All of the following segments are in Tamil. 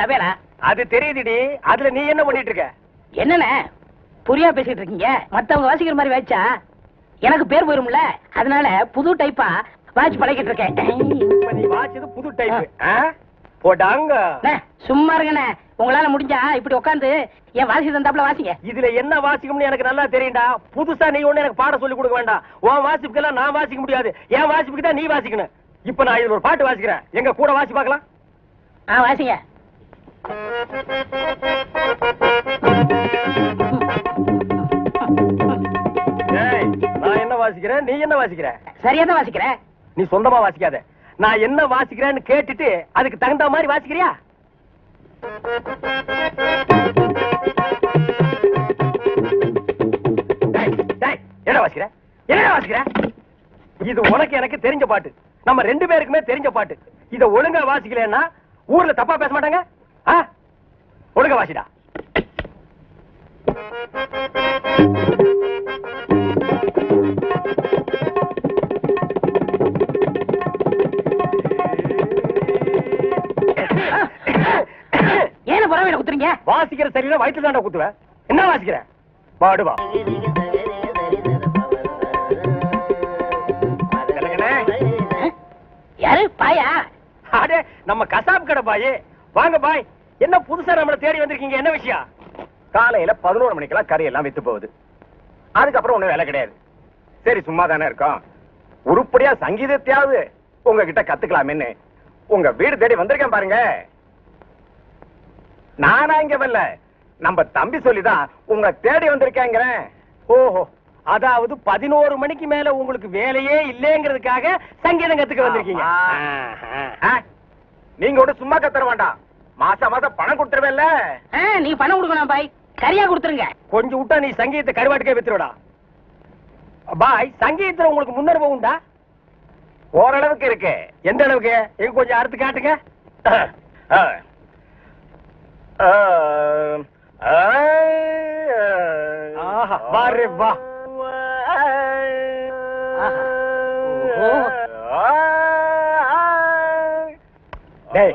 தவேலா அது தெரியுதுடி. அதுல நீ என்ன பண்ணிட்டு இருக்க? என்னண்ணே? புரியா பேசிட்டு இருக்கீங்க. மத்தவங்க வாசிக்கிற மாதிரி வாய்ச்சா? எனக்கு பேர் போயிரும்ல? அதனால புது டைப்பா வாட்ச் பழகிட்டு இருக்கேன். புது டைப் போடாங்க. அண்ணே, சும்மா இருங்கண்ணே. உங்களால முடிஞ்சா இப்படி உட்காந்து என் வாசி தந்தாப்புல வாசிங்க. இதுல என்ன வாசிக்கும்னு எனக்கு நல்லா தெரியும்டா. புதுசா நீ ஒண்ணு எனக்கு பாடம் சொல்லி கொடுக்க வேண்டாம். உன் வாசிப்புக்கெல்லாம் நான் வாசிக்க முடியாது. என் வாசிப்புக்கு தான் நீ வாசிக்கணும். இப்ப நான் இதுல ஒரு பாட்டு வாசிக்கிறேன். எங்க கூட வாசி பார்க்கலாம். ஆ வாசிங்க. நான் என்ன வாசிக்கிறேன்? நீ என்ன வாசிக்கிற? சரியா தான் வாசிக்கிறேன் நீ சொந்தமா வாசிக்காத. நான் என்ன வாசிக்கிறேன்னு கேட்டுட்டு அதுக்கு தகுந்த மாதிரி வாசிக்கிறியா? என்ன வாசிக்கிற? என்ன வாசிக்கிற? இது உனக்கு எனக்கு தெரிஞ்ச பாட்டு. நம்ம ரெண்டு பேருக்குமே தெரிஞ்ச பாட்டு. இத ஒழுங்கா வாசிக்கலன்னா ஊர்ல தப்பா பேச மாட்டாங்க? ஒழுங்கா வாசிடா. ஏன பறவையில குத்துறீங்க? வாசிக்கிற சரியில்லை வயிற்று தாண்டா குத்துவேன் என்ன வாசிக்கிற? பாடுவா யாரு? பாயா? அடே நம்ம கசாப் கடை பாய். வாங்க பாய் என்ன புதுசா நம்மள தேடி வந்திருக்கீங்க? என்ன விஷயம்? காலையில பதினோரு மணிக்கெல்லாம் கறி எல்லாம் வித்து போகுது. அதுக்கப்புறம் ஒண்ணும் வேலை கிடையாது. சரி சும்மா தானே இருக்கோம். உருப்படியா சங்கீதத்தையாவது உங்ககிட்ட கத்துக்கலாமேன்னு உங்க வீடு தேடி வந்திருக்கேன் பாருங்க. நானா இங்க வரல. நம்ம தம்பி சொல்லிதான் உங்க தேடி வந்திருக்கேங்கிறேன். ஓஹோ அதாவது பதினோரு மணிக்கு மேல உங்களுக்கு வேலையே இல்லைங்கிறதுக்காக சங்கீதம் கத்துக்க வந்திருக்கீங்க. நீங்க ஒண்ணு சும்மா கத்துற வேண்டாம். மாசம் மாசம் பணம் கொடுத்துருவேல்ல நீ பணம் கொடுக்கணும் பாய். சரியா கொடுத்துருங்க. கொஞ்சம் விட்டா நீ சங்கீதத்தை கருவாட்டுக்கே வித்துருடா. பாய் சங்கீதத்துல உங்களுக்கு முன்னனுபவம் உண்டா? ஓரளவுக்கு இருக்கு. எந்த அளவுக்கு? எங்க கொஞ்சம் அறுத்து காட்டுங்க. ஆ. ஆ. ஆ. ஆஹா, பாரு, வா. டேய்,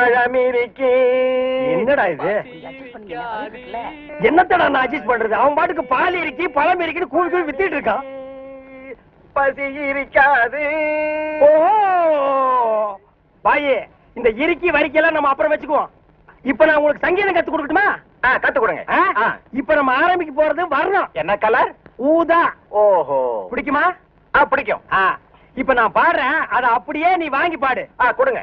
பழமிருக்கி. என்னடா இது? என்னத்தடா நான் அட்ஜஸ்ட் பண்றது? அவன் பாட்டுக்கு பால் இருக்கி பழம் இருக்குன்னு கூவி கூவி வித்திட்டு இருக்கான். பசி இருக்காது. ஓஹோ! பாயே இந்த இறுக்கி வரிக்கையெல்லாம் நம்ம அப்புறம் வச்சுக்குவோம். இப்ப நான் உங்களுக்கு சங்கீதம் கத்து கொடுக்கட்டுமா? கத்து கொடுங்க. இப்ப நம்ம ஆரம்பிக்க போறது வர்ணம். என்ன கலர் ஊதா. ஓஹோ. பிடிக்குமா? பிடிக்கும். இப்ப நான் பாடுறேன். அத அப்படியே நீ வாங்கி பாடு. கொடுங்க.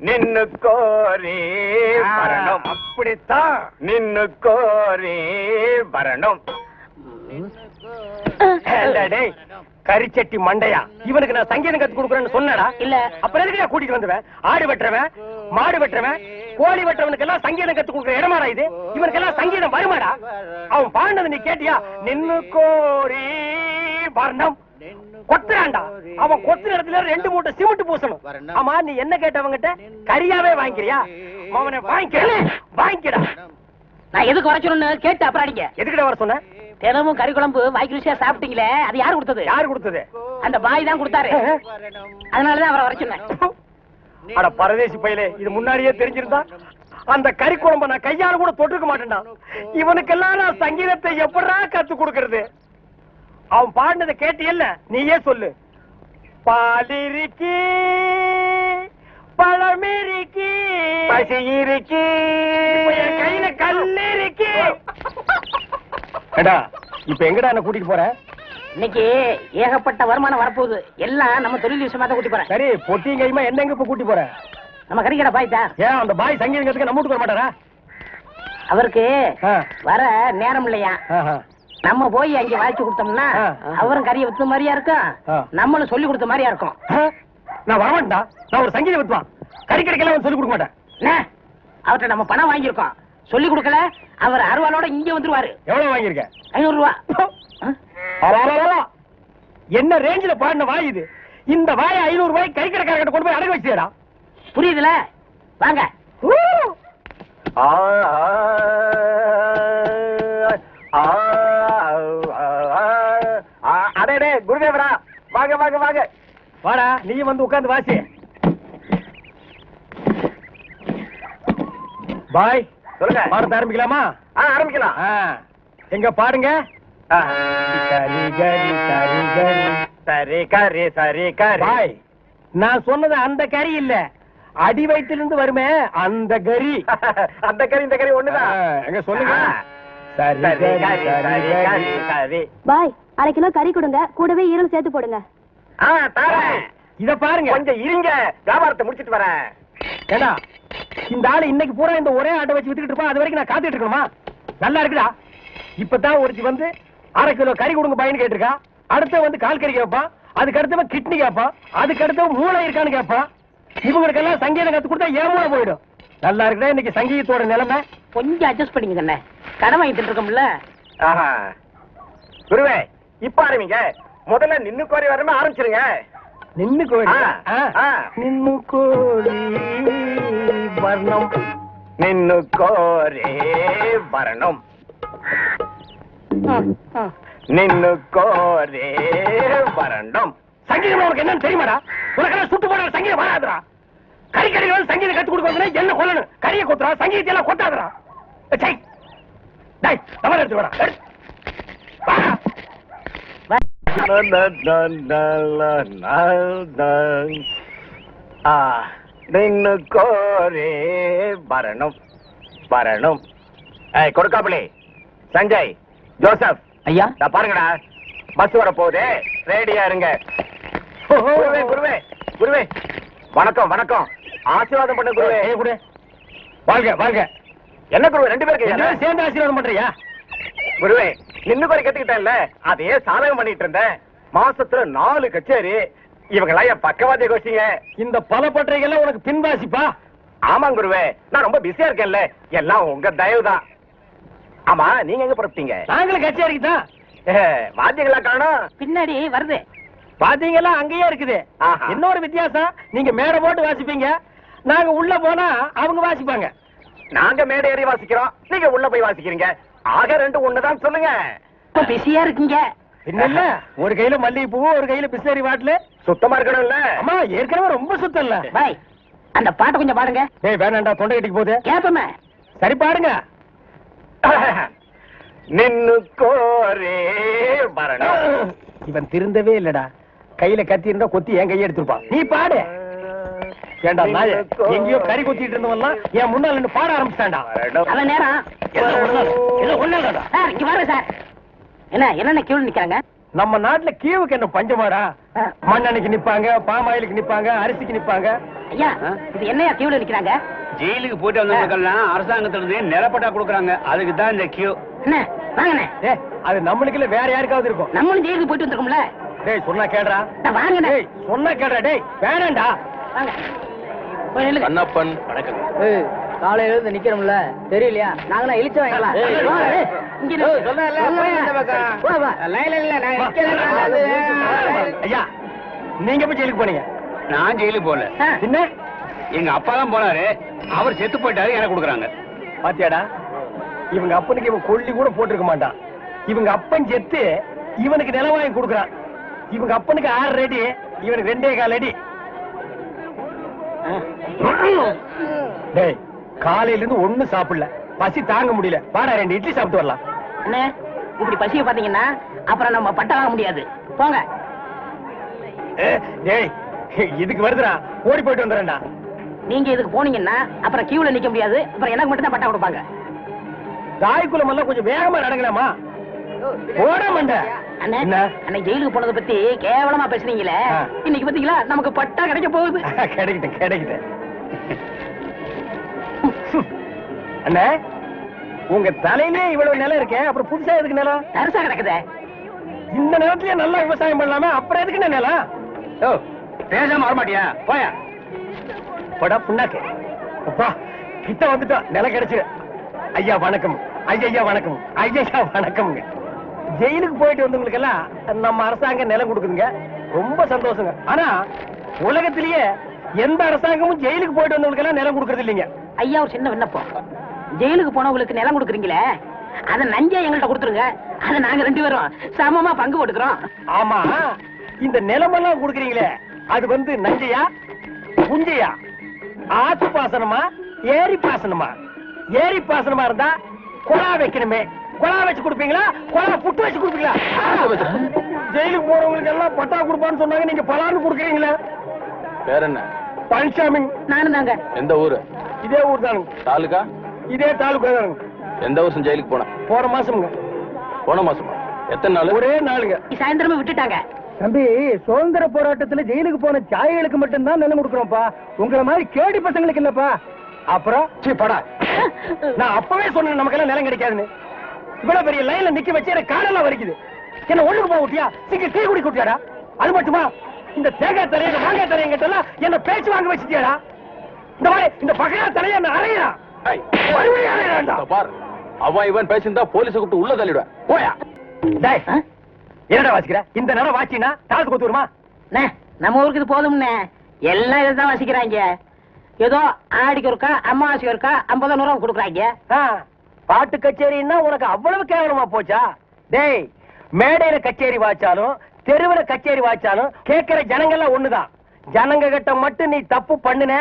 நின்னு கோரி வரணும். அப்படித்தான். நின்னு கோரி வரணும். கரிச்சட்டி மண்டையா? இவனுக்கு நான் சங்கீதம் கத்து கொடுக்குறேன்னு சொன்னடா. இல்ல. அப்புறம் எதுக்கு நான் கூட்டிட்டு வந்துவேன்? ஆடு வெட்டுறவன் மாடு வெட்டுறவன் கோழி வெட்டுறவனுக்கு எல்லாம் சங்கீதம் கத்து கொடுக்குற இடமாடா இது? இவனுக்கு எல்லாம் சங்கீதம் வருமாடா? அவன் பாடினது நீ கேட்டியா? நின்னு கோரி வர்ணம். கொத்துறான்டா. அவன் கொத்துற இடத்துல ரெண்டு மூட்டை சிமெண்ட் பூசணும். ஆமா நீ என்ன கேட்டவங்கிட்ட? கரியாவே வாங்கிக்கிறியா? அவனை வாங்கிக்க வாங்கிக்கடா நான் எதுக்கு வரைச்சணும்னு கேட்டு அப்புறம் அடிங்க. எதுக்கிட்ட வர சொன்ன? தினமும் கறி குழம்பு வாய்க்கு ருசியா சாப்பிட்டீங்களே அது யாரு கொடுத்தது? யாரு கொடுத்தது? அந்த பாய் தான் கொடுத்தாரு. அதனாலதான் அவரை வர சொன்னேன். அட பரதேசி பையலே இது முன்னாடியே தெரிஞ்சிருந்தா? அந்த கறி குழம்ப நான் கையால கூட தொட்டுக்க மாட்டேன்டா. இவனுக்கெல்லாம் நான் சங்கீதத்தை எப்படா கத்து கொடுக்கறது? அவன் பாடினதை கேட்டியல்ல? நீயே சொல்லு. பாலிருக்கி பழமிருக்கி பசி இருக்கி கையில இருக்கி ஏடா இப்ப எங்கடா என்ன கூட்டிட்டு போற? இன்னைக்கு ஏகப்பட்ட வருமானம் வரப்போகுது. எல்லாம் நம்ம தொழில் விஷயமா தான் கூட்டி போறேன். சரி பொட்டியும் கையுமா என்ன எங்க இப்ப கூட்டி போற? நம்ம கறிக்கடை பாய்த்தா ஏன் அந்த பாய் சங்கீதம் கத்துக்க நம்ம வீட்டுக்கு வர மாட்டாரா? அவருக்கு. வர நேரம் இல்லையா? ஆஹா. நம்ம போய் அங்க வாய்ச்சி கொடுத்தோம்னா ஆ. அவரும் கறியை வித்த மாதிரியா இருக்கும். ஆ. நம்மளும் சொல்லி கொடுத்த மாதிரியா இருக்கும். ஆ? நான் வரமாட்டா நான் ஒரு சங்கீதம் வித்துவான். கறி கடைக்கெல்லாம் வந்து சொல்லி கொடுக்க மாட்டேன். என்ன? அவர்ட்ட நம்ம பணம் வாங்கியிருக்கோம். சொல்லி கொடுக்கல அவர் அருவாளோட இங்க வந்துருவாரு. எவ்வளவு வாங்கியிருக்க? ஐநூறு ரூபா ஆ? என்ன ரேஞ்சில பாடின வாய் இது. இந்த வாயை ஐநூறு ரூபாய் கறி கடைக்காரர்கிட்ட கொண்டு போய் அடகு வச்சுடா புரியுதுல? வாங்க. அடே வாங்க வாங்க. வாடா நீ வந்து உட்கார்ந்து வாசி. பாய் சொல்லுங்க. பாடத்தை ஆரம்பிக்கலாமா? ஆ ஆரம்பிக்கலாம். எங்க பாடுங்க? ஆ. சரி கரி சரி கரி சரி கரி சரி கரி. பாய் நான் சொன்னது அந்த கறி இல்ல. அடி வயிற்றிலிருந்து வருமே அந்த கறி அந்த கறி இந்த கறி ஒண்ணுதான் எங்க சொல்லுங்க. சரி. பாய் அரை கிலோ கறி கொடுங்க. கூடவே ஈரல் சேர்த்து போடுங்க. இத பாருங்க. கொஞ்சம் இருங்க. வியாபாரத்தை முடிச்சிட்டு வரேன். ஏடா இந்த ஆளு இன்னைக்கு பூரா இந்த ஒரே ஆட்டை வச்சு வித்துக்கிட்டு இருப்பான் அது வரைக்கும் நான் காத்துட்டு இருக்கணுமா? நல்லா இருக்குடா. இப்பதான் ஒருத்தி வந்து அரை கிலோ கறி கொடுங்க பையன் கேட்டிருக்கா. அடுத்த வந்து கால் கறி கேட்பான் அதுக்கு அடுத்தவன் கிட்னி கேட்பான் அதுக்கு அடுத்தவன் மூளை இருக்கான்னு கேட்பான் இவங்களுக்கெல்லாம் சங்கீதம் கத்து கொடுத்தா ஏன் மூளை போயிடும். நல்லா இருக்குடா இன்னைக்கு சங்கீதத்தோட நிலைமை. கொஞ்சம் அட்ஜஸ்ட் பண்ணிக்கங்க அண்ணே. கடன் வாங்கிட்டு இருக்கோம்ல. ஆஹா. குருவே இப்ப ஆரம்பிங்க. முதல்ல நின்னு கோரி வரமே ஆரம்பிச்சிருங்க நின்னு. ஆ. நின்னு கோழி வர்ணம் நின்னு கோரே வரணும். நின்னு கோரே வரணும் சங்கீதம் உனக்கு என்னன்னு தெரியுமாடா உனக்கு சுட்டு போட சங்கீதம் வராதுடா கறி கறி சங்கீதம் கத்து கொடுக்கணும் என்ன கொல்லணும் கறியை கொத்துறா சங்கீதத்தை எல்லாம் கொட்டாதுடா சை டேய் தவறு எடுத்து வாடா கோரே வரணும் வரணும் ஏய் சஞ்சய் ஜோசப் ஐயா நான் பாருங்கடா பஸ் வர போகுது ரெடியா இருங்க குருவே குருவே குருவே வணக்கம் வணக்கம் ஆசீர்வாதம் பண்ண குருவே குரு வாழ்க வாழ்க என்ன குருவே ரெண்டு பேருக்கு சேர்ந்து ஆசீர்வாதம் பண்றியா குருவே இன்னும் குறை கத்துக்கிட்டேன்ல அதையே சாதகம் பண்ணிட்டு இருந்தேன். மாசத்துல நாலு கச்சேரி. இவங்கெல்லாம் என் பக்கவாதிய கோஷிங்க இந்த பல பற்றைகள்லாம் உனக்கு பின்வாசிப்பா? ஆமாம் குருவே நான் ரொம்ப பிஸியா இருக்கேன்ல. எல்லாம் உங்க தயவு தான் ஆமா நீங்க எங்க புறப்பட்டீங்க? நாங்களும் கச்சேரிக்கு தான் வாத்தியங்களா காணும்? பின்னாடி வருது. பாத்தீங்களா அங்கேயே இருக்குது. ஆஹா. இன்னொரு வித்தியாசம் நீங்க மேடை போட்டு வாசிப்பீங்க. நாங்க உள்ள போனா அவங்க வாசிப்பாங்க. நாங்க மேடை ஏறி வாசிக்கிறோம். நீங்க உள்ள போய் வாசிக்கிறீங்க. ஆக ரெண்டு ஒண்ணுதான் சொல்லுங்க. பிஸியா இருக்கீங்க. என்ன இல்ல ஒரு கையில மல்லிகை பூ ஒரு கையில பிஸ்லரி பாட்டில் சுத்தமா இருக்கணும்ல. அம்மா ஏற்கனவே ரொம்ப சுத்தம் இல்ல பாய் அந்த பாட்டை கொஞ்சம் பாடுங்க. டேய் வேணாண்டா தொண்டை கட்டிக்கு போகுது. கேப்பமே சரி பாடுங்க. நின்னு கோரே வரணும் இவன் திருந்தவே இல்லடா. கையில கத்தி இருந்தா கொத்தி என் கையை எடுத்துருப்பான். நீ பாடு. ஏண்டா நாய எங்கேயோ கறி கொத்திட்டு இருந்தவன்லாம் என் முன்னால நின்னு பாட ஆரம்பிச்சான்டா வரணும். அவன் நேரம் சார் இங்க வாங்க சார். என்ன என்னென்ன கியூ நிக்கிறாங்க? நம்ம நாட்டுல கீவுக்கு என்ன பஞ்சமாடா. மண்ணெண்ணைக்கு நிப்பாங்க பாமாயிலுக்கு நிப்பாங்க அரிசிக்கு நிப்பாங்க. ஐயா இது என்னையா கியூல நிக்கிறாங்க? ஜெயிலுக்கு போயிட்டு வந்தவங்களுக்கெல்லாம் அரசாங்கத்துல இருந்து நிலப்பட்டா கொடுக்குறாங்க. அதுக்கு தான் இந்த கியூ என்ன வாங்கண்ணே. அது நம்மளுக்கு இல்ல வேற யாருக்காவது இருக்கும். நம்மளும் ஜெயிலுக்கு போயிட்டு வந்திருக்கோம்ல. டேய் சொன்னா கேடுறா வாங்கண்ணே. டேய் சொன்னா கேடுறா டேய் வேணாண்டா வாங்க. கண்ணப்பன். வணக்கம் காலையில இருந்து நிக்கிறோம்ல. தெரியலையா? நாங்களாம் இழிச்ச வாங்கலாம். ஐயா நீங்க போய் ஜெயிலுக்கு போனீங்க? நான் ஜெயிலுக்கு போல என்ன எங்க அப்பா தான் போனாரு. அவர் செத்து போயிட்டாரு எனக்கு கொடுக்குறாங்க. பாத்தியாடா? இவங்க அப்பனுக்கு இவன் கொல்லி கூட போட்டிருக்க மாட்டான். இவங்க அப்பன் செத்து இவனுக்கு நிலம் வாங்கி கொடுக்குறான். இவங்க அப்பனுக்கு ஆறு அடி இவனுக்கு ரெண்டே கால் அடி. டேய் காலையில இருந்து ஒண்ணும் சாப்பிடல. பசி தாங்க முடியல. வாடா ரெண்டு இட்லி சாப்பிட்டு வரலாம். அண்ணே இப்படி பசிய பாத்தீங்கன்னா அப்புறம் நம்ம பட்டம் வாங்க முடியாது. போங்க. டேய் இதுக்கு வருதுடா. ஓடி போயிட்டு வந்துடுறேன்டா. நீங்க இதுக்கு போனீங்கன்னா அப்புறம் கியூல நிக்க முடியாது. அப்புறம் எனக்கு மட்டும் தான் பட்டா கொடுப்பாங்க. தாய் குலம் எல்லாம் கொஞ்சம் வேகமா நடங்கலாமா போட மண்ட அண்ணே என்ன? அன்னைக்கு ஜெயிலுக்கு போனதை பத்தி கேவலமா பேசுனீங்களே. இன்னைக்கு பாத்தீங்களா நமக்கு பட்டா கிடைக்க போகுது. கிடைக்கிட்டேன் அண்ணே உங்க தலையிலே இவ்வளவு நிலம் இருக்கே அப்புறம் புதுசா எதுக்கு நிலம்? தரிசா கிடக்குதே. இந்த நிலத்திலேயே நல்லா விவசாயம் பண்ணலாமே அப்புறம் எதுக்கு நிலம்? ஓ பேசாம வரமாட்டியா? போயா. படா புண்ணாக்கு. அப்பா கிட்ட வந்துட்டோம் நிலம் கிடைச்சு ஐயா வணக்கம். ஐயா வணக்கம். ஐயா வணக்கம்ங்க. ஜெயிலுக்கு போயிட்டு வந்தவங்களுக்கு எல்லாம் நம்ம அரசாங்கம் நிலம் கொடுக்குதுங்க. ரொம்ப சந்தோஷங்க. ஆனா உலகத்திலேயே எந்த அரசாங்கமும் ஜெயிலுக்கு போயிட்டு வந்தவங்களுக்கு எல்லாம் நிலம் கொடுக்கறது இல்லைங்க. ஐயா ஒரு சின்ன விண்ணப்பம். ஜெயிலுக்கு போனவங்களுக்கு நிலம் கொடுக்குறீங்களே? அத நஞ்சா எங்கள்கிட்ட கொடுத்துருங்க. அத நாங்க ரெண்டு பேரும் சமமா பங்கு போட்டுக்கிறோம். ஆமா இந்த நிலமெல்லாம் கொடுக்குறீங்களே அது வந்து நஞ்சையா? புஞ்சையா ஆத்து பாசனமா ஏரி பாசனமா ஏரி பாசனமா இருந்தா குழா வைக்கணுமே. குழா வச்சு கொடுப்பீங்களா? குழா புட்டு வச்சு கொடுப்பீங்களா? ஜெயிலுக்கு போறவங்களுக்கு எல்லாம் பட்டா கொடுப்பான்னு சொன்னாங்க. நீங்க பலான்னு கொடுக்குறீங்களே. பேர் என்ன? பழனிசாமி நானும் தாங்க. எந்த ஊரு? இதே ஊர் தானுங்க. தாலுகா? இதே தாலுக்கா தானுங்க. எந்த வருஷம் ஜெயிலுக்கு போன போன மாசம்ங்க. போன மாசமா? எத்தனை நாள்? ஒரே நாளுங்க. சாயந்தரமே விட்டுட்டாங்க. தம்பி சுதந்திர போராட்டத்துல ஜெயிலுக்கு போன சாய்களுக்கு மட்டும்தான் நிலம் கொடுக்குறோம்ப்பா உங்களை மாதிரி கேடி பசங்களுக்கு இல்லப்பா. அப்புறம்? சீ படா. நான் அப்பவே சொன்னேன் நமக்கெல்லாம் நிலம் கிடைக்காதுன்னு. இவ்வளவு பெரிய லைன்ல நிக்க வச்சு எனக்கு காலெல்லாம் வலிக்குது. என்ன ஒண்ணுக்கு போக விட்டியா? சிங்க கீ குடி குட்டியாடா அது மட்டுமா? இந்த தேங்காய் தலைய மாங்காய் தலைய கிட்ட என்ன பேச்சு வாங்க வச்சுட்டியாடா? இந்த மாதிரி இந்த பகையா தலைய என்ன அறையா மறுபடியும் அறையறான்டா. பார் அவன் இவன் பேசியிருந்தா போலீஸை கூப்பிட்டு உள்ள தள்ளிடுவேன். போயா? டேய் என்னடா வாசிக்கிற? இந்த நேரம் வாச்சினா தாழ்த்து கொத்துருமா? அண்ணே, நம்ம ஊருக்கு இது போதும்ண்ணே. எல்லாம் இதுதான் வசிக்கிறாங்க. ஏதோ ஆடிக்கு ஒருக்கா அம்மாவாசைக்கு ஒருக்கா ஐம்பது நூறு கொடுக்குறாங்க. ஆ, பாட்டு கச்சேரின்னா உனக்கு அவ்வளவு கேவலமா போச்சா? டேய் மேடையில கச்சேரி வாச்சாலும் தெருவுல கச்சேரி வாச்சாலும் கேட்கிற ஜனங்கள்லாம் ஒண்ணுதான். ஜனங்க கிட்ட மட்டும் நீ தப்பு பண்ணுன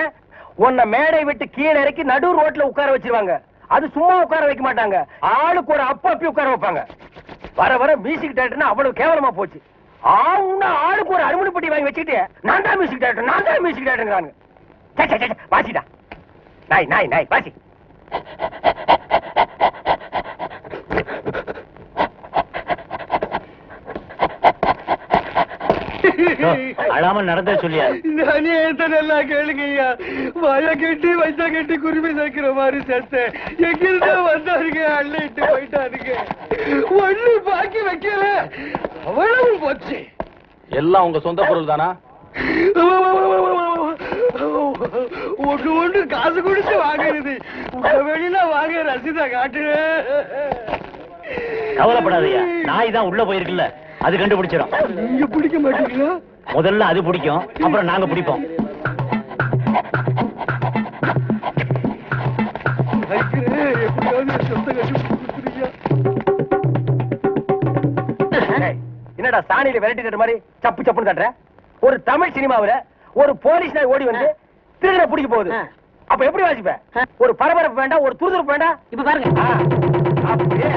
உன்னை மேடை விட்டு கீழே இறக்கி நடு ரோட்ல உட்கார வச்சிருவாங்க. அது சும்மா உட்கார வைக்க மாட்டாங்க. ஆளுக்கு ஒரு அப்ப அப்பி உட்கார வைப்பாங்க. வர வர மியூசிக் டைரக்டர்னா அவ்வளவு கேவலமா போச்சு. ஆவுன்னா ஆளுக்கு ஒரு அருமணி பட்டி வாங்கி வச்சுக்கிட்டு நான் தான் மியூசிக் டைரக்டர் நான் தான் மியூசிக் டைரக்டர்ங்கிறாங்க வாசிடா. நாய் நாய் நாய் வாசி. அழாம நடந்த சொல்லியா? நானே நல்லா கேளுங்கய்யா வாய கட்டி வச்சா கட்டி குருவி சேர்க்கிற மாதிரி சேர்த்தேன். எங்கிருந்தா வந்தாருங்க அள்ளிட்டு போயிட்டாருங்க. ஒண்ணு பாக்கி வைக்கல. அவ்வளவு போச்சு. எல்லாம் உங்க சொந்த பொருள் தானா? ஒண்ணு ஒண்ணு காசு கொடுத்து வாங்குறது. உங்க வெளியில வாங்க ரசீதா காட்டு கவலைப்படாதயா நாய் தான் உள்ள போயிருக்குல்ல. அது கண்டுபிடிச்சிடும் நீங்க பிடிக்க மாட்டீங்களா? முதல்ல அது பிடிக்கும் அப்புறம் நாங்க பிடிப்போம். என்னடா சாணியில விரட்டி தட்டுற மாதிரி சப்பு சப்புன்னு தட்டுற ஒரு தமிழ் சினிமாவுல ஒரு போலீஸ் நாய் ஓடி வந்து திருடனை பிடிக்க போகுது. அப்ப எப்படி வாசிப்ப? ஒரு பரபரப்பு வேண்டாம் ஒரு துருதுருப்பு வேண்டாம்? இப்ப பாருங்க. அப்படியே.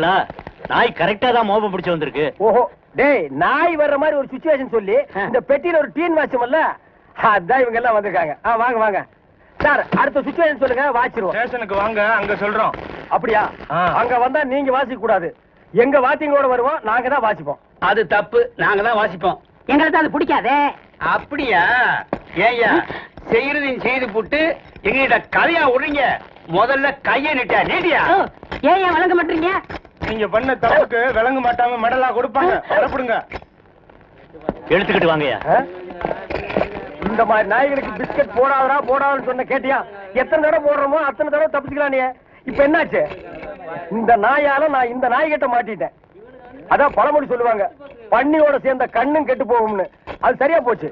ஆளுங்களா நாய் கரெக்டா தான் மோப்பம் பிடிச்சு வந்திருக்கு. ஓஹோ டேய் நாய் வர்ற மாதிரி ஒரு சுச்சுவேஷன் சொல்லி. இந்த பெட்டியில ஒரு டீன் வாட்சமல்ல அதான் இவங்க எல்லாம் வந்திருக்காங்க. ஆ வாங்க வாங்க. சார் அடுத்த சுச்சுவேஷன் சொல்லுங்க வாச்சிருவோம். ஸ்டேஷனுக்கு வாங்க அங்க சொல்றோம். அப்படியா. அங்க வந்தா நீங்க வாசிக்க கூடாது. எங்க வாத்தியங்களோட வருவோம் நாங்க தான் வாசிப்போம். அது தப்பு நாங்க தான் வாசிப்போம். எங்களுக்கு அது பிடிக்காதே. அப்படியா? ஏய்யா செய்யறதையும் செய்து போட்டு எங்ககிட்ட கதையா விடுறீங்க. முதல்ல கைய நீட்டியா நீட்டியா? ஏன் வழங்க மாட்டீங்க? நீங்க பண்ண தப்புக்கு விளங்க மாட்டாம மெடலா கொடுப்பாங்க. வரப்படுங்க. எடுத்துக்கிட்டு வாங்கய்யா. ஆ? இந்த மாதிரி நாய்களுக்கு பிஸ்கட் போடாதடா போடாதுன்னு சொன்ன கேட்டியா? எத்தனை தடவை போடுறோமோ அத்தனை தடவை தப்பிச்சுக்கலாம் நீ இப்ப என்னாச்சு? இந்த நாயால நான் இந்த நாய்கிட்ட மாட்டிட்டேன். அதான் பழமொழி சொல்லுவாங்க பன்னியோட சேர்ந்த கண்ணும் கெட்டு போகும்னு. அது சரியா போச்சு.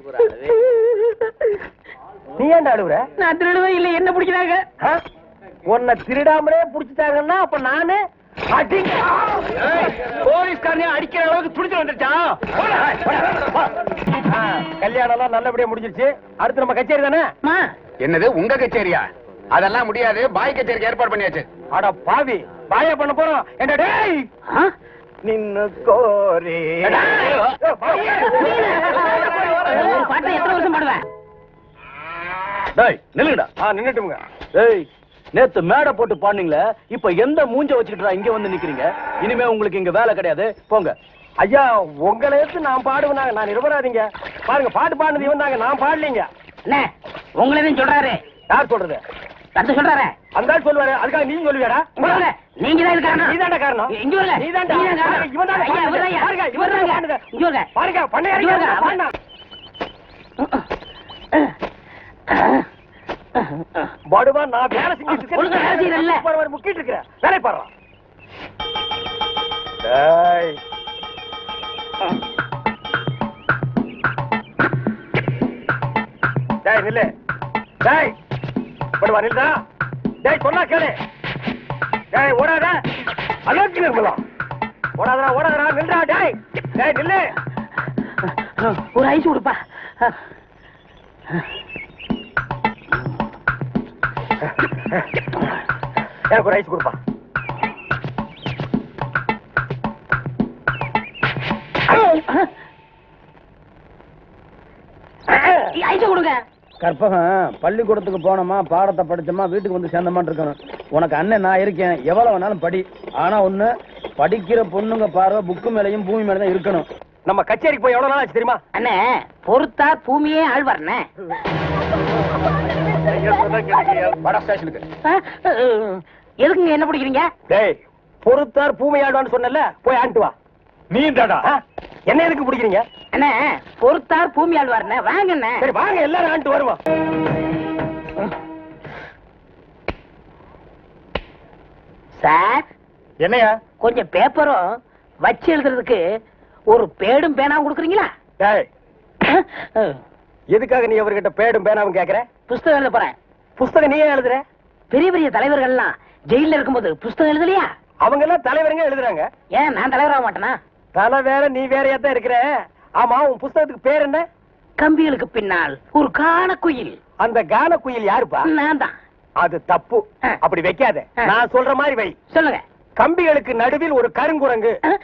நீ ஏன்டா அழுவுற? நான் திருடுவே இல்ல. என்ன பிடிக்கிறாங்க? உன்னை திருடாமலே புடிச்சிட்டாங்கன்னா அப்ப நானு போலீஸ்காரனே அடிக்கிற அளவுக்கு துடிச்சு வந்துருச்சான் ஆ, கல்யாணம் எல்லாம் நல்லபடியா முடிஞ்சிருச்சு அடுத்து நம்ம கச்சேரி தானே அம்மா என்னது உங்க கச்சேரியா அதெல்லாம் முடியாது பாய் கச்சேரிக்கு ஏற்பாடு பண்ணியாச்சு அட பாவி பாயா பண்ண போறோம் என்ன டேய் ஆ? நின்னு கோரி பாட்டை எத்தனை வருஷம் பாடுவேன் டேய் நில்லுங்கடா ஆ நின்னுட்டுங்க டேய் நேத்து மேடை போட்டு பாடுனீங்களே இப்ப எந்த மூஞ்ச வச்சுக்கிட்டா இங்க வந்து நிக்கிறீங்க? இனிமே உங்களுக்கு இங்க வேலை கிடையாது. போங்க. ஐயா உங்களை எடுத்து நான் பாடுவேனாங்க நான் நிரபராதிங்க. பாருங்க பாட்டு பாடுனது இவன் தாங்க. நான் பாடலீங்க. என்ன உங்களை எதுவும் சொல்றாரு? யார் சொல்றது? சொல்றாரு? அந்த ஆள் சொல்லுவாரு. அதுக்காக நீ சொல்லுவியாடா. நீங்க தான் இது காரணம் நீதான்டா காரணம். இங்க. நீங்க தான் காரணம். இவன் தான்டா ஐயா, இவர் தான் ஐயா. பாருங்க, இவர் தான் இங்க. பாருங்க பண்ணையாரி. பாருங்க. படுவா நான் வேலை செஞ்சுட்டு ஒழுங்கா வேலை செய்யறல்ல? இருக்கேன் முக்கிட்டு இருக்கிறேன் வேலை பாடுறா டேய். டேய் நில்லு. டேய். படுவா நில்லுடா டேய் சொன்னா கேளு. டேய் ஓடாத. அலர்ஜி நிர்மலா ஓடாதடா ஓடாதடா நில்லுடா டேய். டேய் நில்லு. ஒரு ஐஸ் கொடுப்பா. எனக்கு ஒரு ஐஸ் கொடுப்பா. ஐஸ் கொடுங்க. கற்பகம் பள்ளிக்கூடத்துக்கு போனோமா பாடத்தை படிச்சோமா வீட்டுக்கு வந்து சேர்ந்தமான்னு இருக்கணும். உனக்கு அண்ணன் நான் இருக்கேன். எவ்வளவு வேணாலும் படி. ஆனா ஒண்ணு படிக்கிற பொண்ணுங்க பார்வை புக்கு மேலயும் பூமி மேல தான் இருக்கணும். நம்ம கச்சேரிக்கு போய் எவ்வளவு நாள் ஆச்சு தெரியுமா? அண்ணே பொறுத்தா பூமியே ஆழ்வார்ண்ணே வட ஸ்டேஷனுக்கு. எதுக்குங்க என்ன பிடிக்கிறீங்க? டேய் பொறுத்தார் பூமி ஆடுவான்னு சொன்னல போய் ஆண்டு வா. நீ தாடா என்ன எதுக்கு பிடிக்கிறீங்க? அண்ணே பொறுத்தார் பூமி ஆழ்வார்ண்ணே சரி வாங்க எல்லாரும் ஆண்டு வருவோம். சார் என்னையா? கொஞ்சம் பேப்பரும் வச்சு எழுதுறதுக்கு ஒரு பேடும் பேனாவும் கொடுக்குறீங்களா? டேய் எதுக்காக நீ அவர்கிட்ட பேடும் பேனாவும் கேக்குற? புஸ்தகம் எழுத போறேன். புஸ்தகம் நீயே எழுதுற? பெரிய பெரிய தலைவர்கள்லாம் ஜெயில இருக்கும்போது புஸ்தகம் எழுதலையா? அவங்க எல்லாம் தலைவருங்க எழுதுறாங்க. ஏன் நான் தலைவராக மாட்டேனா? தலை வேற நீ வேறையா தான் இருக்கிற. ஆமா உன் புஸ்தகத்துக்கு பேர் என்ன? கம்பிகளுக்கு பின்னால் ஒரு காண குயில். அந்த கான குயில் யாருப்பா? நான் தான். அது தப்பு. ஆ. அப்படி வைக்காத. ஆ. நான் சொல்ற மாதிரி வை. சொல்லுங்க. கம்பிகளுக்கு நடுவில் ஒரு கருங்குரங்கு.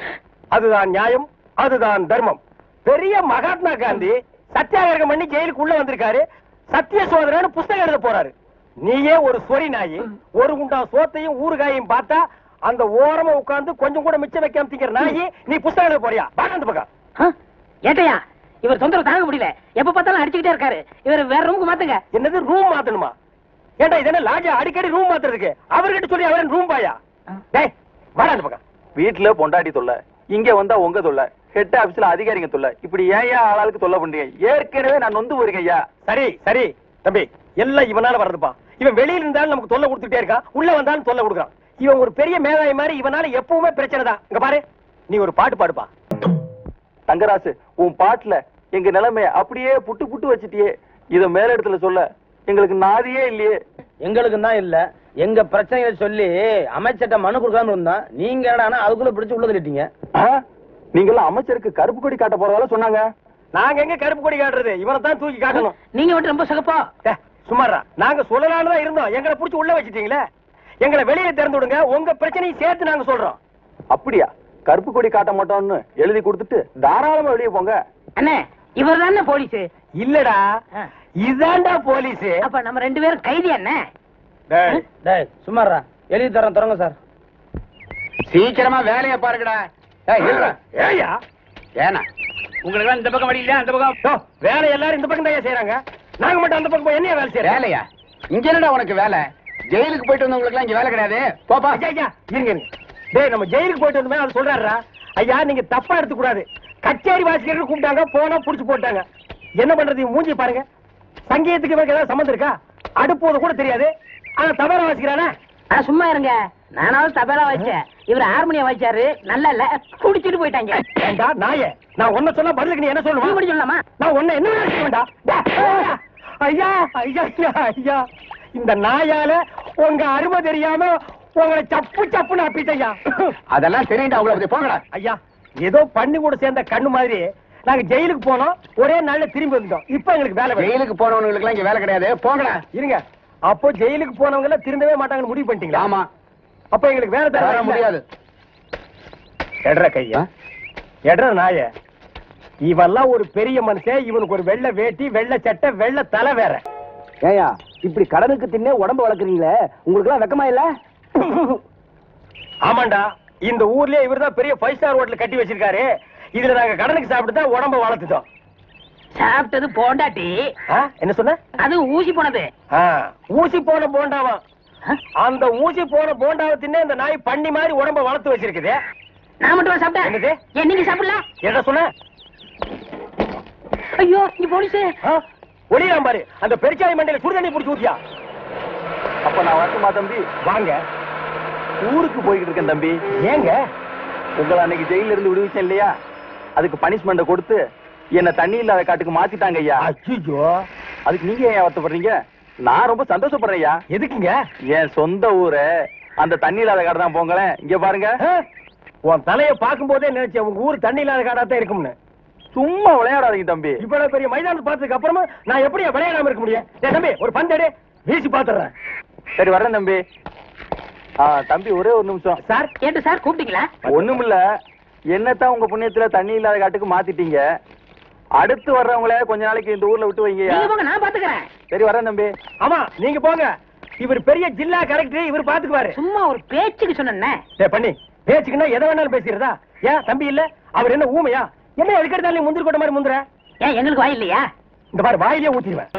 அதுதான் நியாயம் அதுதான் தர்மம். பெரிய மகாத்மா காந்தி சத்தியாகிரகம் பண்ணி ஜெயிலுக்கு உள்ள வந்திருக்காரு. சத்திய சோதரன்னு புஸ்தகம் எழுத போறாரு. நீயே ஒரு சொறி நாயி ஒரு குண்டா சோத்தையும் ஊறுகாயையும் பார்த்தா அந்த ஓரமா உட்கார்ந்து கொஞ்சம் கூட மிச்சம் வைக்காம திங்கிற நாயி நீ புஸ்தகம் எழுத போறியா? பாக்க அந்த பக்கம்? ஏட்டையா? இவர் தொந்தரவு தாங்க முடியல. எப்ப பார்த்தாலும் அடிச்சுக்கிட்டே இருக்காரு. இவர் வேற ரூமுக்கு மாத்துங்க. என்னது ரூம் மாத்தணுமா? ஏண்டா இது என்ன லாட்ஜா அடிக்கடி ரூம் மாத்துறதுக்கு. அவர்கிட்ட சொல்லி அவரன் ரூம் பாயா? டேய் வாடா அந்த பக்கம். வீட்டுல பொண்டாட்டி தொல்லை. இங்க வந்தா உங்க தொல்லை. ஹெட் ஆபீஸ்ல அதிகாரிங்க தொல்லை. இப்படி ஏன் ஆளாளுக்கு தொல்லை பண்றீங்க? ஏற்கனவே நான் நொந்து ஐயா. சரி சரி தம்பி எல்லாம் இவனால வர்றதுப்பா. இவன் வெளியில இருந்தாலும் நமக்கு தொல்லை கொடுத்துட்டே இருக்கான். உள்ள வந்தாலும் தொல்லை கொடுக்குறான். இவன் ஒரு பெரிய மேதாவி மாதிரி இவனால எப்பவுமே பிரச்சனை தான். இங்க பாரு நீ ஒரு பாட்டு பாடுப்பா. தங்கராசு உன் பாட்டுல எங்க நிலைமைய அப்படியே புட்டு புட்டு வச்சிட்டியே. இத மேல இடத்துல சொல்ல எங்களுக்கு நாதியே இல்லையே. எங்களுக்கு தான் இல்ல. எங்க பிரச்சனைகளை சொல்லி அமைச்சர்ட்ட மனு கொடுக்காம இருந்தா நீங்க என்னடான்னா அதுக்குள்ள பிடிச்சு உள்ள தள்ளிட்டீங்க. நீங்களாம் அமைச்சருக்கு கருப்பு கொடி காட்ட போறதால சொன்னாங்க. நாங்க எங்க கருப்பு கொடி காட்டுறது? இவனை தான் தூக்கி காட்டணும். நீங்க மட்டும் ரொம்ப சிகப்பா. டே, சும்மாரா நாங்க சொல்லலாம்னு தான் இருந்தோம். எங்களை புடிச்சு உள்ள வச்சிட்டீங்களே. எங்களை வெளியே திறந்து விடுங்க. உங்க பிரச்சனையும் சேர்த்து நாங்க சொல்றோம். அப்படியா? கருப்பு கொடி காட்ட மாட்டோம்னு எழுதி கொடுத்துட்டு தாராளமா வெளியே போங்க. அண்ணே இவர் தானே போலீஸ்? இல்லடா. ஆ. இதான்டா போலீஸ். அப்ப நம்ம ரெண்டு பேரும் கைதி அண்ணே. டேய், டேய் சும்மாரா எழுதி தரேன் தொடங்க சார். சீக்கிரமா வேலையை பாருங்கடா. ஏய், ஏனா உங்களுக்கு இந்த பக்கம் வழி இல்ல அந்த பக்கம்? வேலை எல்லாரும் இந்த பக்கம் தான் செய்யறாங்க நாங்க மட்டும் அந்த பக்கம் போய் என்னைய வேலை செய்யறோம் வேலையா? இங்க என்னடா உனக்கு வேலை? ஜெயிலுக்கு போயிட்டு வந்தவங்களுக்கு இங்க வேலை கிடையாது. போப்பா ஐயா, ஐயா, இருங்க. டேய் நம்ம ஜெயிலுக்கு போயிட்டு வந்தோமே அது சொல்றாருடா. ஐயா நீங்க தப்பா எடுத்துக்க கூடாது கச்சேரி வாசிக்கிறதுக்கு கூப்பிட்டாங்க போனா புடிச்சு போட்டாங்க. என்ன பண்றது? மூஞ்சி பாருங்க. சங்கீதத்துக்கு ஏதாவது சம்மந்தம் இருக்கா? அடுப்போது கூட தெரியாது. ஆனா தவற வாசிக்கிறானே? சும்மா இருங்க. நானாவது தபேலா வாய்ச்சேன். இவர் ஹார்மோனியம் வாய்ச்சாரு. நல்லா இல்ல குடிச்சிட்டு போயிட்டாங்க. ஏண்டா நாயே? நான் ஒன்ன சொல்ல பதிலுக்கு நீ என்ன நீ சொல்லுவா மட்டும் சொல்லலாமா? நான் ஒன்ன என்ன வேணா செய்வேன்டா. டா, ஐயா ஐயா ஐயா ஐயா. இந்த நாயால உங்க அருமை தெரியாம உங்களை சப்பு சப்புன்னு அப்பிட்டையா அதெல்லாம் தெரியுண்டா அவ்வளவு போங்கடா. ஐயா ஏதோ பண்ணி கூட சேர்ந்த கண்ணு மாதிரி நாங்க ஜெயிலுக்கு போனோம். ஒரே நாள்ல திரும்பி வந்துட்டோம். இப்ப எங்களுக்கு வேலை. ஜெயிலுக்கு போனவங்களுக்கு எல்லாம் இங்க வேலை கிடையாது. போங்கடா. இருங்க. அப்போ ஜெயிலுக்கு போனவங்க எல்லாம் திருந்தவே மாட்டாங்கன்னு முடிவு பண்ணிட்டீங்களா? ஆமா. அப்ப எங்களுக்கு வேலை தர வர முடியாது. எட்ற கையா. எட்ற நாய. இவெல்லாம் ஒரு பெரிய மனுஷன். இவனுக்கு ஒரு வெள்ளை வேட்டி வெள்ளை சட்டை வெள்ளை தலை வேற. ஏயா இப்படி கடனுக்கு தின்னே உடம்பு வளர்க்குறீங்களே? உங்களுக்கு எல்லாம் வெக்கமா இல்ல? ஆமாண்டா. இந்த ஊர்லயே இவர்தான் பெரிய ஃபைவ் ஸ்டார் ஹோட்டல் கட்டி வச்சிருக்காரு. இதுல நாங்க கடனுக்கு சாப்பிட்டு தான் உடம்ப வளர்த்துட்டோம். சாப்பிட்டது போண்டாட்டி. என்ன சொன்ன? அது ஊசி போனது. ஊசி போன போண்டாவா? அந்த ஊசி போன போண்டாவை தின்னே இந்த நாய் பண்ணி மாதிரி உடம்ப வளர்த்து வச்சிருக்குது. நான் மட்டும் சாப்பிட்டேன்? என்னது? ஏன் நீங்க சாப்பிடல என்ன சொன்ன? ஐயோ இங்க போலீஸ். ஒளியாம் பாரு. அந்த பெருச்சாய் மண்டையில சுடுதண்ணி புடிச்சு ஊத்தியா? அப்ப நான் வரட்டுமா தம்பி? வாங்க. ஊருக்கு போய்கிட்டு இருக்கேன் தம்பி. ஏங்க? உங்களை அன்னைக்கு ஜெயில இருந்து விடுவிச்சேன் இல்லையா? அதுக்கு பனிஷ்மெண்ட கொடுத்து என்ன தண்ணி இல்லாத காட்டுக்கு மாத்திட்டாங்க ஐயா. அச்சுஜோ அதுக்கு நீங்க ஏன் வருத்தப்படுறீங்க நான் ரொம்ப சந்தோஷப்படுறேன் ஐயா எதுக்குங்க? என் சொந்த ஊரு அந்த தண்ணி இல்லாத காடு தான் போங்களேன். இங்க பாருங்க? உன் தலைய பார்க்கும்போதே நினைச்சேன் உங்க ஊர் தண்ணி இல்லாத காடா தான் இருக்கும்னு. சும்மா விளையாடாதீங்க தம்பி. இவ்வளவு பெரிய மைதானத்தை பார்த்ததுக்கு அப்புறமா நான் எப்படி விளையாடாம இருக்க முடியும்? டேய் தம்பி ஒரு பந்து எடு. வீசி பாத்துறேன் சரி வர்றேன் தம்பி. ஆ தம்பி ஒரே ஒரு நிமிஷம். சார்? ஏட்டு சார் கூப்பிட்டீங்களா? ஒண்ணுமில்ல. என்னத்தான் உங்க புண்ணியத்துல தண்ணி இல்லாத காட்டுக்கு மாத்திட்டீங்க? அடுத்து வர்றவங்கள கொஞ்ச நாளைக்கு இந்த ஊர்ல விட்டு வைங்க. நீங்க போங்க நான் பாத்துக்கிறேன். சரி வரேன் தம்பி. ஆமா நீங்க போங்க. இவர் பெரிய ஜில்லா கலெக்டர் இவர் பாத்துக்குவாரு. சும்மா ஒரு பேச்சுக்கு சொன்னேன் டேய் பண்ணி. பேச்சுக்குன்னா எதை வேணாலும் பேசிக்கிறதா ஏன் தம்பி இல்ல? அவர் என்ன ஊமையா? என்ன எதுக்கெடுத்தாலும் நீ முந்திரி கொட்ட மாதிரி முந்துற ஏன் எங்களுக்கு வாய் இல்லையா? இந்த மாதிரி வாயிலே ஊத்திடுவேன்.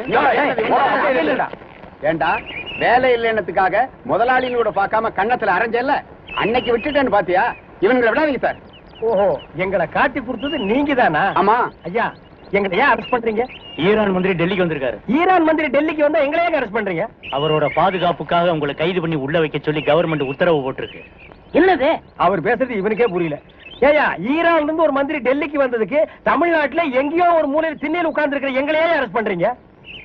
ஏண்டா? வேலை இல்லைன்னதுக்காக முதலாளிகளோட பார்க்காம கண்ணத்துல அரைஞ்சல்ல? அன்னைக்கு விட்டுட்டேன்னு பாத்தியா? இவங்களை விடாதீங்க சார். ஓஹோ எங்களை காட்டி கொடுத்தது நீங்க தானா ஆமா. ஐயா எங்களை ஏன் அரெஸ்ட் பண்றீங்க? ஈரான் மந்திரி டெல்லிக்கு வந்திருக்காரு. ஈரான் மந்திரி டெல்லிக்கு வந்தா எங்களை ஏன் அரெஸ்ட் பண்றீங்க? அவரோட பாதுகாப்புக்காக உங்களை கைது பண்ணி உள்ள வைக்க சொல்லி கவர்மெண்ட் உத்தரவு போட்டிருக்கு. என்னது? அவர் பேசுறது இவனுக்கே புரியல. ஏயா ஈரான்ல இருந்து ஒரு மந்திரி டெல்லிக்கு வந்ததுக்கு தமிழ்நாட்டுல எங்கேயோ ஒரு மூலையில் திண்ணையில் உட்கார்ந்து இருக்கிற எங்களையே அரெஸ்ட் பண்றீங்க?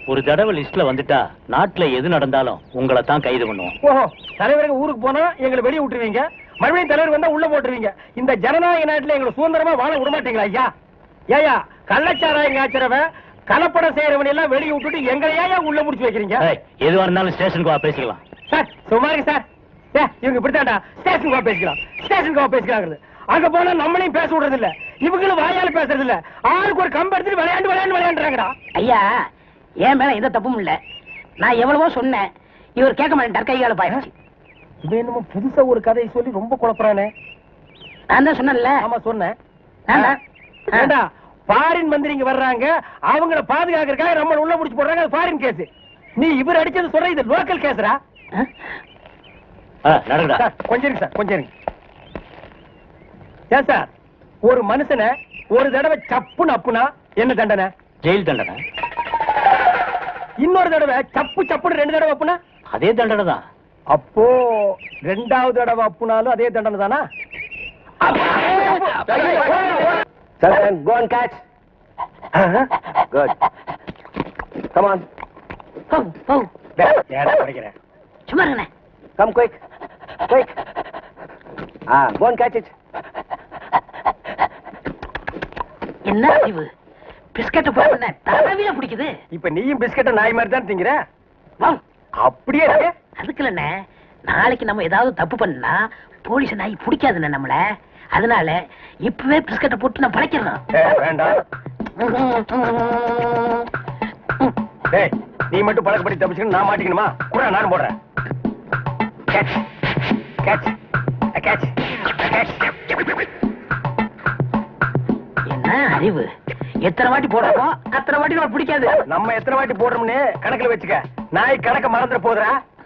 ஒரு தடவை லிஸ்ட்ல வந்துட்டா நாட்டுல எது நடந்தாலும் உங்களை தான் கைது பண்ணுவோம். ஓஹோ தலைவருங்க ஊருக்கு போனா எங்களை வெளியே விட்டுருவீங்க? மறுபடியும் தலைவர் வந்தா உள்ள போட்டுருவீங்க. இந்த ஜனநாயக நாட்டுல எங்களை சுதந்திரமா வாழ விட மாட்டீங்களா ஐயா? ஏயா கள்ளச்சாராயம் காய்ச்சறவன் கலப்படம் செய்யறவன் எல்லாம் வெளியே விட்டுட்டு எங்களை ஏன் உள்ள முடிச்சு வைக்கிறீங்க? எதுவா இருந்தாலும் ஸ்டேஷனுக்கு வா பேசிக்கலாம். சார் சும்மா இருக்கு சார். ஏ இவங்க இப்படித்தான்டா. ஸ்டேஷனுக்கு வா பேசிக்கலாம். ஸ்டேஷனுக்கு வா பேசிக்கலாங்கிறது. அங்க போனா நம்மளையும் பேச விடுறது இல்ல இவங்களும் வாயால பேசுறது இல்ல ஆளுக்கு ஒரு கம்பு எடுத்துட்டு விளையாண்டு விளையாண்டு விளையாண்டுறாங்கடா. ஐயா என் மேல எந்த தப்பும் இல்ல. நான் எவ்வளவோ சொன்னேன். இவர் கேட்க மாட்டேன் கைகால பாயிடுச்சு இவன் என்னமோ புதுசா ஒரு கதையை சொல்லி ரொம்ப குழப்பறானே. நான் தான் சொன்னேன்ல. ஆமா சொன்னேன். ஏண்டா ஃபாரின் மந்திரிங்க வர்றாங்க அவங்கள பாதுகாக்கிறதுக்காக நம்ம உள்ள முடிச்சு போடுறாங்க அது ஃபாரின் கேஸ் நீ இவர் அடிச்சது சொல்ற இது லோக்கல் கேஸ்ரா கொஞ்சம் இருங்க சார் கொஞ்சம் இருங்க. ஏன் சார் ஒரு மனுஷனை ஒரு தடவை சப்புன்னு அப்புனா என்ன தண்டனை? ஜெயில் தண்டனை. இன்னொரு தடவை சப்பு சப்புன்னு ரெண்டு தடவை அப்புனா? அதே தண்டனை தான் அப்போ ரெண்டாவது தடவை அப்புனாலும் அதே தண்டனை தானா? Sir go and catch good come on. ஏடா படிக்கிறேன் சும்மா இருங்கண்ணே come quick quick ah go and catch it என்ன அறிவு பிஸ்கட்டை போட்டு தலைவில பிடிக்குது? இப்ப நீயும் பிஸ்கட்ட நாய் மாதிரி தான் திங்கிற. அப்படியே இருக்கு. அதுக்கு இல்லண்ணே நாளைக்கு நம்ம ஏதாவது தப்பு பண்ணா போலீஸ் நாய் பிடிக்காதுண்ணே நம்மள. அதனால இப்பவே பிஸ்கட்டை போட்டு நான் பழைக்கிறேன் நீ மட்டும் பழக்கப்படி தப்பிச்சுக்கணும் நான் மாட்டிக்கணுமா? கூட நானும் போடுறேன். கேட்ச் கேட்ச் கேட்ச் கேட்ச் என்ன அறிவு? எத்தனை வாட்டி போடுறோமோ அத்தனை வாட்டி பிடிக்காது. நம்ம எத்தனை வாட்டி போடுறோம்னு கணக்குல வச்சுக்க. நாய் கணக்க மறந்துட போதுறா